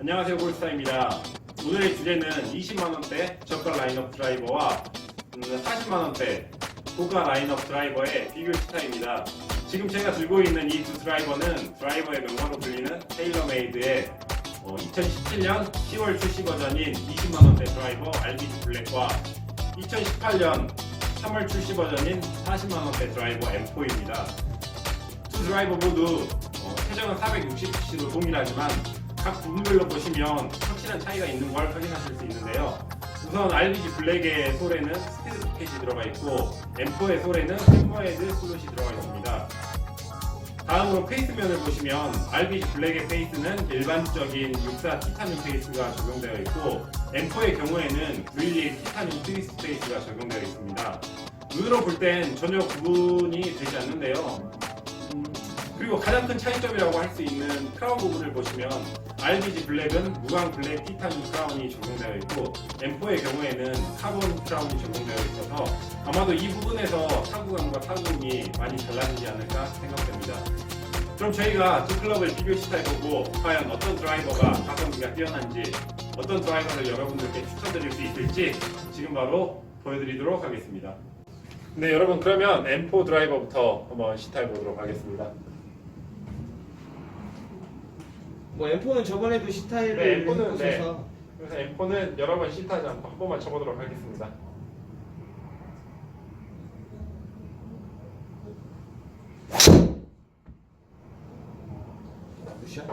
안녕하세요 골스타입니다. 오늘의 주제는 20만원대 저가 라인업 드라이버와 40만원대 고가 라인업 드라이버의 비교 시타입니다. 지금 제가 들고 있는 이 두 드라이버는 드라이버의 명가로 불리는 테일러메이드의 2017년 10월 출시 버전인 20만원대 드라이버 RBG 블랙과 2018년 3월 출시 버전인 40만원대 드라이버 M4입니다. 두 드라이버 모두 어, 최저는 460cc로 동일하지만 각 부분별로 보시면 확실한 차이가 있는 걸 확인하실 수 있는데요. 우선 RBG 블랙의 솔에는 스피드 포켓이 들어가 있고 M4의 솔에는 햄머헤드 슬롯이 들어가 있습니다. 다음으로 페이스면을 보시면 RBG 블랙의 페이스는 일반적인 64 티타늄 페이스가 적용되어 있고 M4의 경우에는 V8 티타늄 트위스트 페이스가 적용되어 있습니다. 눈으로 볼 땐 전혀 구분이 되지 않는데요. 음, 그리고 가장 큰 차이점이라고 할 수 있는 크라운 부분을 보시면 RBG 블랙은 무광 블랙 티타늄 크라운이 적용되어 있고 M4의 경우에는 카본 크라운이 적용되어 있어서 아마도 이 부분에서 타구감과 타구음이 많이 달라지지 않을까 생각됩니다. 그럼 저희가 두 클럽을 비교 시타해보고 과연 어떤 드라이버가 가성비가 뛰어난지 어떤 드라이버를 여러분들께 추천드릴 수 있을지 지금 바로 보여드리도록 하겠습니다. 네 여러분 그러면 M4 드라이버부터 한번 시타해 보도록 하겠습니다. 뭐 M4는 저번에도 시타일을 네, M4는 네. 해서 그래서 M4는 여러 번 시타하지 않고 한 번만 쳐보도록 하겠습니다. 굿샷.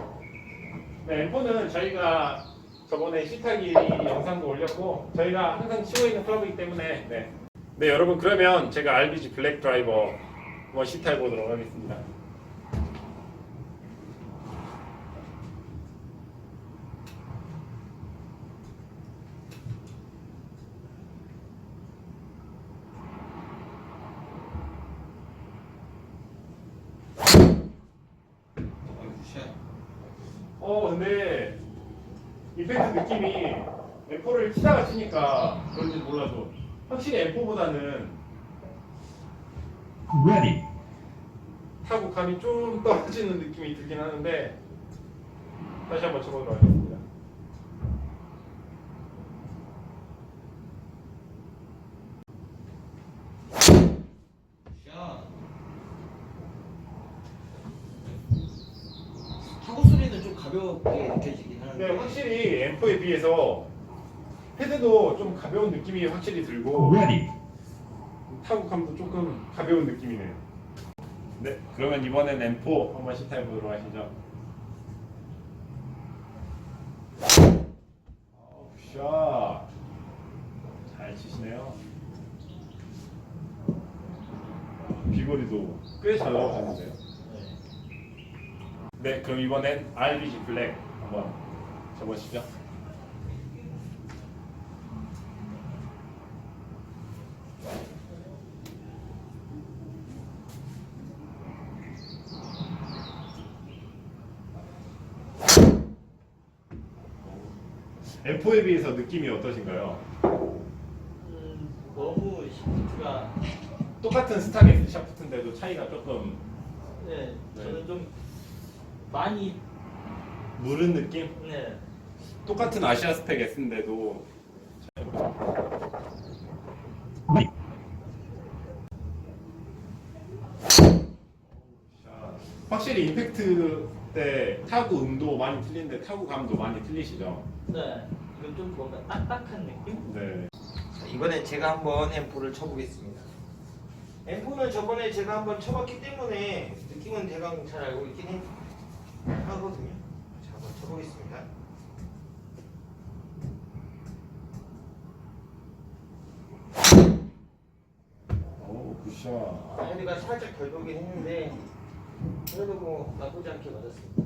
네, M4는 저희가 저번에 시타기 영상도 올렸고 저희가 항상 치고 있는 클럽이기 때문에 네. 네 여러분 그러면 제가 RBG 블랙 드라이버 한번 시타해 보도록 하겠습니다. 굿샷. 어 근데 임팩트 느낌이 M4를 치다가 치니까 그런지 몰라도 확실히 M4보다는 Ready. 타구감이 좀 떨어지는 느낌이 들긴 하는데 다시 한번 쳐보도록 하겠습니다. 굿샷. 타구 소리는 좀 가볍게 느껴지긴 하는데 네, 확실히 M4에 비해서 헤드도 좀 가벼운 느낌이 확실히 들고 Ready. 타구감도 조금 가벼운 느낌이네요. 네, 그러면 이번엔 M4 한번 시타해 보도록 하시죠. 아우, 샷. 잘 치시네요. 비거리도 꽤 잘 나오셨는데요. 네, 그럼 이번엔 RBG 블랙 한번 쳐보시죠. M4에 비해서 느낌이 어떠신가요? 음, 너무 시프트가 똑같은 스타게스 샤프트인데도 차이가 조금 네, 네. 저는 좀 많이 무른 느낌? 네. 똑같은 아시아 스펙 S인데도. 확실히 임팩트 때 타구 음도 많이 틀리는데 타구 감도 많이 틀리시죠? 네. 이건 좀 뭔가 딱딱한 느낌? 네. 자, 이번엔 제가 한번 M4를 쳐보겠습니다. M4는 저번에 제가 한번 쳐봤기 때문에 느낌은 대강 잘 알고 있긴 해, 하거든요. 자, 한번 쳐보겠습니다. 오 굿샷. 헤드가 살짝 덜 돌긴 했는데 그래도 뭐 나쁘지 않게 맞았습니다.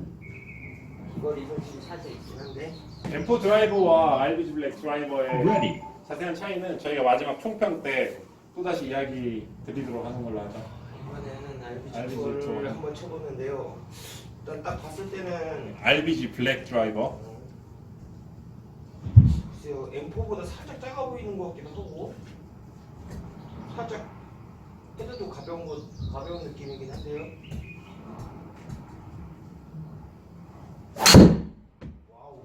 이거리 솔직히 살짝 있긴 한데 M4 드라이버와 RBG 블랙 드라이버의 Ready. 자세한 차이는 저희가 마지막 총평 때 또다시 이야기 드리도록 하는 걸로 하죠. 이번에는 RBG RBG 투어를 투어를 한번 쳐보는데요. 일단 딱 봤을 때는 RBG 블랙 드라이버. 글쎄요 M4보다 살짝 작아 보이는 것 같기도 하고 살짝 헤드도 가벼운 것 가벼운 느낌이긴 한데요. 와우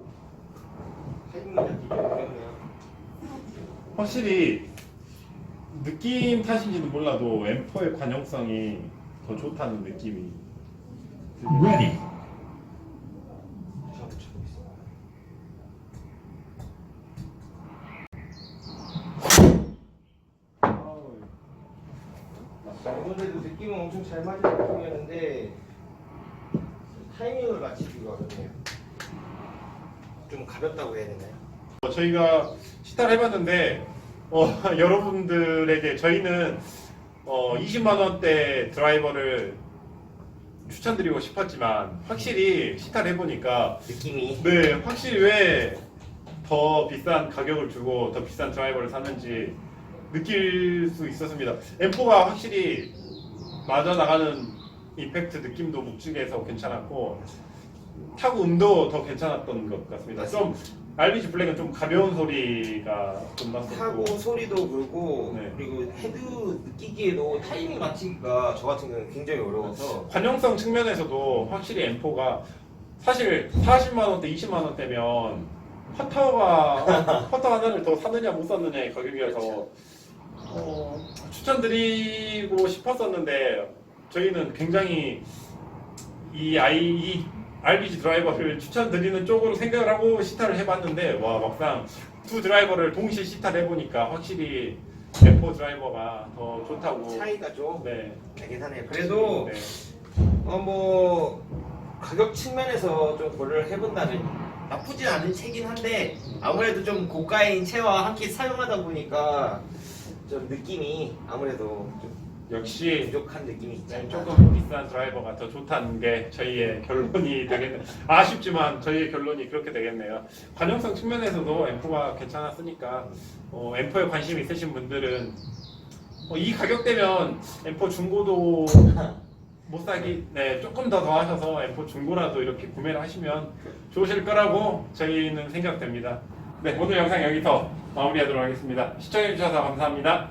확실히 느낌 탓인지는 몰라도 M4의 관용성이 더 좋다는 느낌이 Ready. 이번에도 느낌은 엄청 잘 맞은 느낌이었는데 타이밍을 맞추기가 어렵네요. 좀 가볍다고 해야 되나요? 어, 저희가 시타를 해봤는데 어, 여러분들에게 저희는 어, 20만 원대 드라이버를 추천드리고 싶었지만 확실히 시타를 해보니까 느낌이 네 확실히 왜 더 비싼 가격을 주고 더 비싼 드라이버를 샀는지 느낄 수 있었습니다. M4가 확실히 맞아 나가는 임팩트 느낌도 묵직해서 괜찮았고 타고 음도 더 괜찮았던 것 같습니다. 좀 RBG 블랙은 좀 가벼운 소리가 좀 났었고 타고 소리도 그렇고 네. 그리고 헤드 느끼기에도 타이밍 맞추기가 저 같은 경우는 굉장히 어려워서 관용성 측면에서도 확실히 M4가 사실 40만 원대, 20만 원대면 퍼터가 퍼터 하나를 더 사느냐 못 사느냐의 가격이어서 그렇죠. 어, 추천드리고 싶었었는데 저희는 굉장히 이 아이 이 RBG 드라이버를 추천드리는 쪽으로 생각을 하고 시타를 해봤는데 와 막상 두 드라이버를 동시에 시타를 해보니까 확실히 M4 드라이버가 더 좋다고 차이가 좀 네. 나긴 하네요. 그래도 네. 어뭐 가격 측면에서 좀 고려를 해본다면 나쁘진 않은 채긴 한데 아무래도 좀 고가인 채와 함께 사용하다 보니까 좀 느낌이 아무래도 좀 역시 부족한 느낌이 있지 네. 조금 비싼 드라이버가 더 좋다는 게 저희의 결론이 되겠네요. 아쉽지만 저희의 결론이 그렇게 되겠네요. 관용성 측면에서도 M4가 괜찮았으니까 어, M4에 관심 있으신 분들은 어, 이 가격대면 M4 중고도 못 사기 네 조금 더 더 하셔서 M4 중고라도 이렇게 구매를 하시면 좋으실 거라고 저희는 생각됩니다. 네 오늘 영상 여기서 마무리하도록 하겠습니다. 시청해 주셔서 감사합니다.